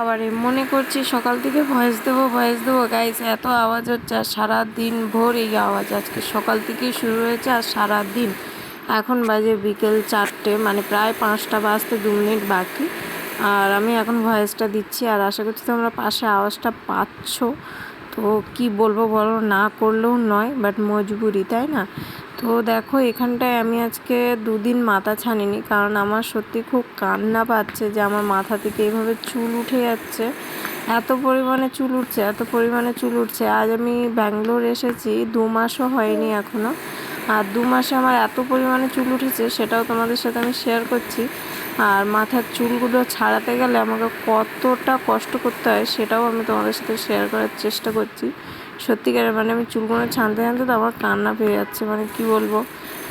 আবার মনে করছি সকাল থেকে ভয়েস দেবো ভয়েস দেবো। গাইস এত আওয়াজ হচ্ছে আর সারাদিন ভোর এই আওয়াজ। আজকে সকাল থেকেই শুরু হয়েছে আর সারা দিন এখন বাজে বিকেল চারটে মানে প্রায় পাঁচটা বাজতে দু মিনিট বাকি। আর আমি এখন ভয়েসটা দিচ্ছি আর আশা করছি তোমরা পাশে আওয়াজটা পাচ্ছ। তো কি বলব বলো, না করলেও নয় বাট মজবুরি, তাই না? তো দেখো, এখানটায় আমি আজকে দুদিন মাথা ছানিনি, কারণ আমার সত্যি খুব কান্না পাচ্ছে যে আমার মাথা থেকে এইভাবে চুল উঠে যাচ্ছে। এত পরিমাণে চুল উঠছে, এত পরিমাণে চুল উঠছে। আজ আমি ব্যাঙ্গালোর এসেছি, দু মাসও হয়নি এখনও আর দু মাসে আমার এত পরিমাণে চুল উঠেছে, সেটাও তোমাদের সাথে আমি শেয়ার করছি। আর মাথার চুলগুলো ছাড়াতে গেলে আমাকে কতটা কষ্ট করতে হয়, সেটাও আমি তোমাদের সাথে শেয়ার করার চেষ্টা করছি। সত্যিকারের মানে আমি চুলগুলো ছানতে ছানতে তো আমার কান্না পেয়ে যাচ্ছে মানে কি বলব?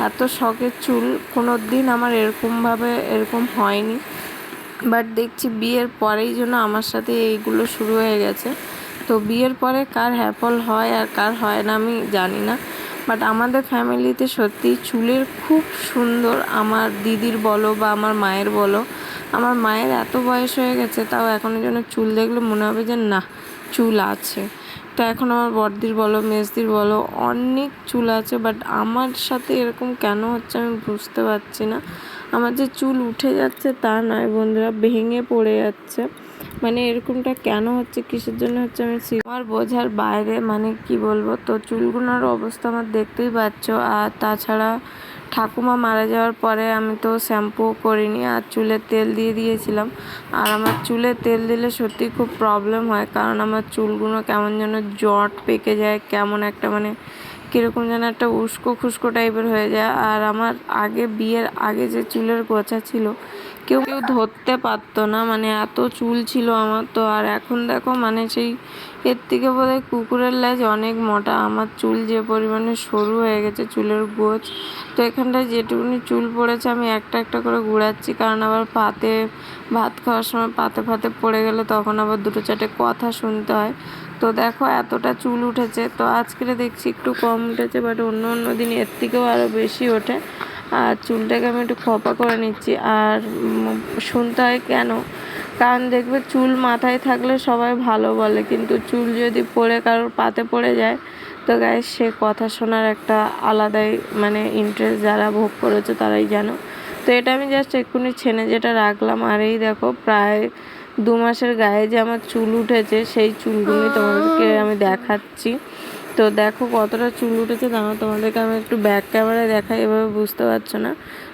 এত শখের চুল কোনো দিন আমার এরকমভাবে এরকম হয়নি। বাট দেখছি বিয়ের পরেই জন্য আমার সাথে এইগুলো শুরু হয়ে গেছে। তো বিয়ের পরে কার হ্যাপল হয় আর কার হয় না আমি জানি না। বাট আমাদের ফ্যামিলিতে সত্যি চুলের খুব সুন্দর আমার দিদির বলো বা আমার মায়ের বলো, আমার মায়ের এত বয়স হয়ে গেছে, তাও এখনও যেন চুল দেখলে মনে হবে যে না, চুল আছে। তো এখন আমার বড়দির বলো, মেজদির বলো, অনেক চুল আছে বাট আমার সাথে এরকম কেন হচ্ছে আমি বুঝতে পারছি না। আমার যে চুল উঠে যাচ্ছে তা নয় বন্ধুরা, ভেঙে পড়ে যাচ্ছে। মানে এরকমটা কেন হচ্ছে, কিসের জন্য হচ্ছে আমি আমার বোঝার বাইরে মানে কি বলব, তো চুলগুলোর অবস্থা আমার দেখতেই পাচ্ছ, আর তাছাড়া ঠাকুমা মারা যাওয়ার পরে আমি তো শ্যাম্পু করিনি আর চুলে তেল দিয়ে দিয়েছিলাম। আর আমার চুলে তেল দিলে সত্যি খুব প্রবলেম হয়, কারণ আমার চুলগুলো কেমন যেন জট পেকে যায়, কেমন একটা মানে কীরকম যেন একটা উস্কো খুস্কো টাইপের হয়ে যায়। আর আমার আগে বিয়ের আগে যে চুলের গোছা ছিল কেউ কেউ ধরতে পারতো না মানে এত চুল ছিল আমার তো। আর এখন দেখো মানে সেই এর থেকে বোধহয় কুকুরের লেজ অনেক মোটা। আমার চুল যে পরিমাণে সরু হয়ে গেছে, চুলের গোছ। তো এখানটায় যেটুকুনি চুল পড়েছে, আমি একটা একটা করে ঘুরাচ্ছি। কারণ আবার পাতে ভাত খাওয়ার সময় পাতে ফাতে পড়ে গেলে তখন আবার দুটো চারটে কথা শুনতে হয়। তো দেখো, এতটা চুল উঠেছে। তো আজকে দেখছি একটু কম উঠেছে বাট অন্য অন্য দিন এর থেকেও আরও বেশি ওঠে। আর চুলটাকে আমি একটু খোপা করে নিচ্ছি। আর শুনতে হয় কেন? কারণ দেখবে চুল মাথায় থাকলে সবাই ভালো বলে, কিন্তু চুল যদি পড়ে কারোর পাতে পড়ে যায়, তো গায়ে সে কথা শোনার একটা আলাদাই মানে ইন্টারেস্ট যারা ভোগ করেছে তারাই জানো। তো এটা আমি জাস্ট এক্ষুনি ছেনে যেটা রাখলাম, আর এই দেখো প্রায় দু মাসের গায়ে যে আমার চুল উঠেছে, সেই চুলগুলি তোমাদেরকে আমি দেখাচ্ছি। তো দেখো কতটা চুল উঠেছে দাঁড়াও তোমাদেরকে আমি একটু ব্যাক ক্যামেরায় দেখাই, এভাবে বুঝতে পারছ না?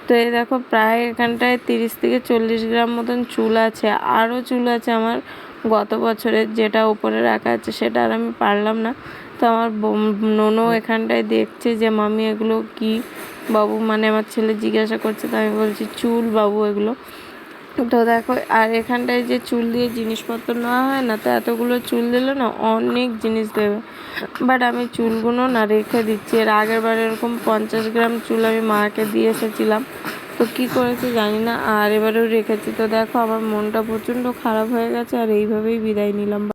তো এই দেখো প্রায় এখানটায় তিরিশ থেকে চল্লিশ গ্রাম মতন চুল আছে, আরও চুল আছে আমার গত বছরের যেটা উপরে রাখা আছে, সেটা আর আমি পারলাম না। তো আমার নোনো এখানটায় দেখছে যে, মামি, এগুলো কি? বাবু মানে আমার ছেলে জিজ্ঞাসা করছে, তো আমি বলছি, চুল বাবু, এগুলো। তো দেখো, আর এখানটায় যে চুল দিয়ে জিনিসপত্র নেওয়া হয় না, তো এতগুলো চুল দিলে না অনেক জিনিস দেবে। বাট আমি চুলগুলো না রেখে দিচ্ছি। এর আগের বার এরকম পঞ্চাশ গ্রাম চুল আমি মাকে দিয়ে এসেছিলাম। তো কী করেছি জানি না, আর এবারেও রেখেছি। তো দেখো, আমার মনটা প্রচণ্ড খারাপ হয়ে গেছে, আর এইভাবেই বিদায় নিলাম।